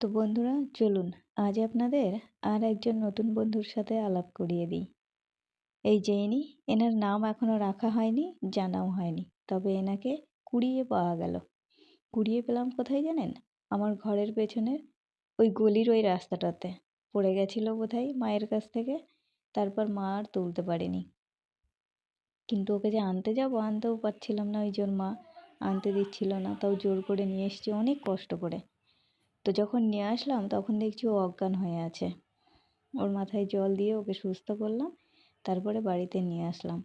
তো বন্ধুরা, চলুন আজ আপনাদের আর একজন নতুন বন্ধুর সাথে আলাপ করিয়ে দিই। এই যে ইনি, এনার নাম এখনও রাখা হয়নি, জানাও হয়নি। তবে এনাকে কুড়িয়ে পাওয়া গেল। কুড়িয়ে পেলাম কোথায় জানেন? আমার ঘরের পেছনে ওই গলির ওই রাস্তাটাতে। পড়ে গেছিল বোধহয় মায়ের কাছ থেকে। তারপর মা আর তুলতে পারেনি। কিন্তু ওকে যে আনতে যাব, আনতেও পারছিলাম না ওই জোর মা। আনতে দিচ্ছিল না, তাও জোর করে নিয়ে এসছি, অনেক কষ্ট করে। তো যখন নিয়ে আসলাম, তখন দেখছি ও অজ্ঞান হয়ে আছে। ওর মাথায় জল দিয়ে ওকে সুস্থ করলাম, তারপরে বাড়িতে নিয়ে আসলাম।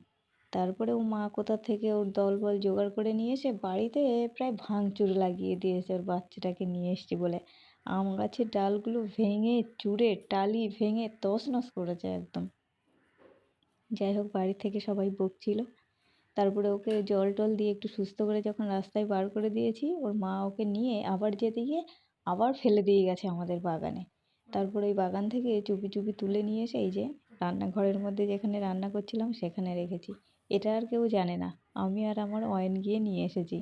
তারপরে ও মা কোথা থেকে ওর দল বল জোগাড় করে নিয়ে এসে বাড়িতে প্রায় ভাঙচুর লাগিয়ে দিয়েছে ওর বাচ্চাটাকে নিয়ে এসছি বলে। আম গাছের ডালগুলো ভেঙে চুড়ে টালি ভেঙে তছনছ করেছে একদম। যাই হোক, বাড়ি থেকে সবাই বকছিল। তারপরে ওকে জল টল দিয়ে একটু সুস্থ করে যখন রাস্তায় বার করে দিয়েছি, ওর মা ওকে নিয়ে আবার যেতে গিয়ে আবার ফেলে দিয়ে গেছে আমাদের বাগানে। তারপর ওই বাগান থেকে চুপি চুপি তুলে নিয়ে এসে এই যে রান্নাঘরের মধ্যে যেখানে রান্না করছিলাম সেখানে রেখেছি। এটা আর কেউ জানে না। আমি আর আমার অয়েন গিয়ে নিয়ে এসেছি।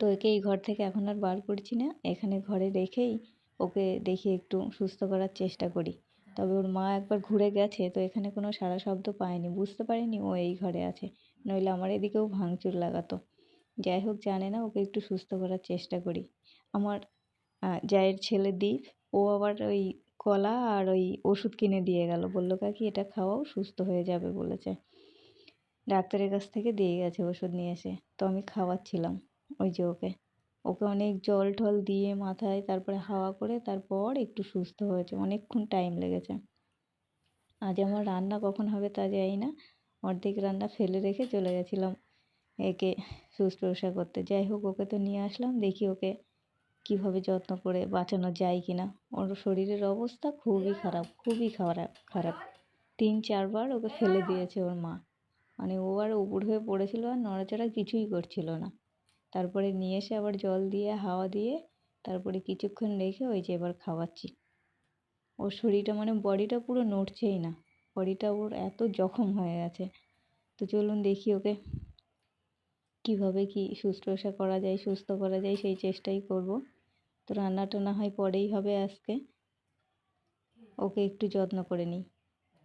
তো একে এই ঘর থেকে এখন আর বার করছি না। এখানে ঘরে রেখেই ওকে দেখি একটু সুস্থ করার চেষ্টা করি। তবে ওর মা একবার ঘুরে গেছে, তো এখানে কোনো সারা শব্দ পায়নি। বুঝতে পারিনি ও এই ঘরে আছে। নইলে আমার এদিকেও ভাঙচুর লাগাতো। যাই হোক, জানে না ওকে একটু সুস্থ করার চেষ্টা করি। আমার জায়ের ছেলে দীপ, ও আবার ওই কলা আর ওই ওষুধ কিনে দিয়ে গেল। বলল, কাকি, এটা খাওয়াও, সুস্থ হয়ে যাবে, বলেছে। ডাক্তারের কাছ থেকে দিয়ে গেছে ওষুধ নিয়ে এসে। তো আমি খাওয়াচ্ছিলাম ওই যে ওকে। ওকে অনেক জল টল দিয়ে মাথায় তারপরে হাওয়া করে তারপর একটু সুস্থ হয়েছে। অনেকক্ষণ টাইম লেগেছে। আজ আমার রান্না কখন হবে তা জানি না। অর্ধেক রান্না ফেলে রেখে চলে গেছিলাম একে শুশ্রূষা করতে যাই হোক, ওকে তো নিয়ে আসলাম, দেখি ওকে কীভাবে যত্ন করে বাঁচানো যায় কি না ওর শরীরের অবস্থা খুবই খারাপ খুবই খারাপ খারাপ। তিন চারবার ওকে ফেলে দিয়েছে ওর মা। মানে ও আর উপর হয়ে পড়েছিল আর নড়াচড়া কিছুই করছিল না। তারপরে নিয়ে এসে আবার জল দিয়ে, হাওয়া দিয়ে তারপরে কিছুক্ষণ রেখে ওই যে এবার খাওয়াচ্ছি। ওর শরীরটা মানে বডিটা পুরো নড়ছেই না। বডিটা ওর এত জখম হয়ে গেছে। তো চলুন দেখি ওকে কীভাবে কী শুশ্রূষা করা যায়, সুস্থ করা যায় সেই চেষ্টাই করব। তো রান্না না হয় পরেই হবে আজকে। ওকে একটু যত্ন করে নিই।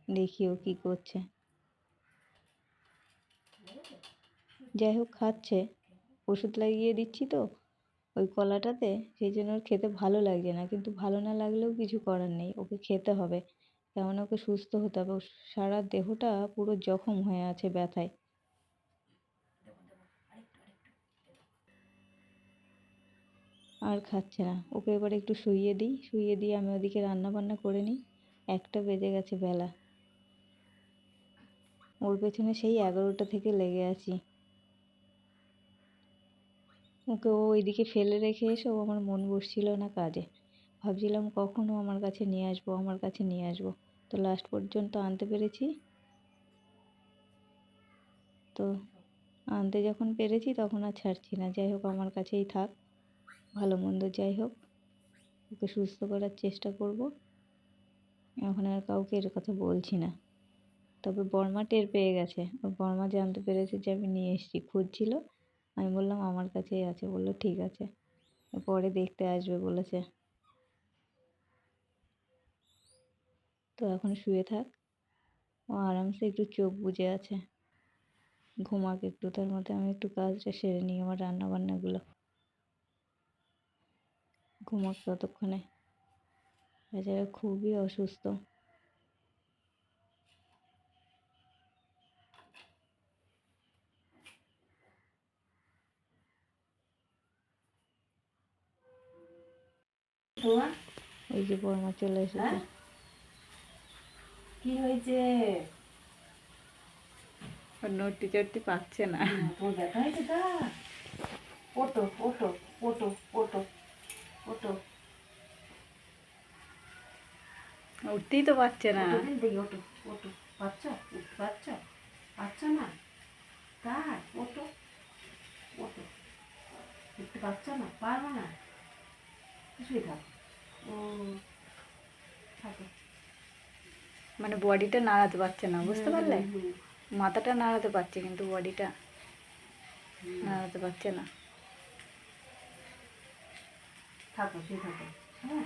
দেখি ও কী করছে। যাই হোক, খাচ্ছে। ওষুধ লাগিয়ে দিচ্ছি তো ওই কলাটাতে। সেই জন্য ওর খেতে ভালো লাগছে না। কিন্তু ভালো না লাগলেও কিছু করার নেই। ওকে খেতে হবে। কেমন ওকে সুস্থ হতে হবে। সারা দেহটা পুরো জখম হয়ে আছে ব্যথায়। আর খাচ্ছে না। ওকে এবার একটু শুইয়ে দিই। শুইয়ে দিয়ে আমি ওদিকে রান্না বান্না করে নিই। একটা বেজে গেছে বেলা। ওর পেছনে সেই এগারোটা থেকে লেগে আছি। ওকে ও ওইদিকে ফেলে রেখে এসে ও আমার মন বসছিল না কাজে। ভাবছিলাম কখনও আমার কাছে নিয়ে আসব, আমার কাছে নিয়ে আসব। তো লাস্ট পর্যন্ত আনতে পেরেছি। তো আনতে যখন পেরেছি তখন আর ছাড়ছি না। যাই হোক, আমার কাছেই থাক। ভালো মন্দ যাই হোক, ওকে সুস্থ করার চেষ্টা করব। এখন আর কাউকে এর কথা বলছি না। তবে বর্মা টের পেয়ে গেছে। ওর বর্মা জানতে পেরেছে যে আমি নিয়ে এসেছি, খুঁজছিল। আমি বললাম, আমার কাছেই আছে। বলল, ঠিক আছে। পরে দেখতে আসবে বলেছে। তো এখন শুয়ে থাক। ও আরামসে একটু চোখ বুজে আছে। ঘুমাক একটু, তার মধ্যে আমি একটু কাজটা সেরে নিই, আমার রান্না বান্নাগুলো ঘুমাক ততক্ষণে। বেচারা খুবই অসুস্থ। এই যে বর্মা চলে এসেছে। হ্যাঁ? কি হয়েছে? নটি চট্টি পাচ্ছে না। ব্যথা হয়েছে তা? ওটো ওটো ওটো ওটো ওটো উঠতেই তো পারছে না। দেখি ওটো ওটো পাচ্ছ উঠতে পারছ? পাচ্ছ না? তাই ওটো ওটো উঠতে পারছ না? পারব না? শুয়ে থাক। ও থাকো। মানে বডিটা নাড়াতে পারছে না বুঝতে পারলে? মাথাটা নাড়াতে পারছে কিন্তু বডিটা নাড়াতে পারছে না। থাকো শুয়ে থাকো হ্যাঁ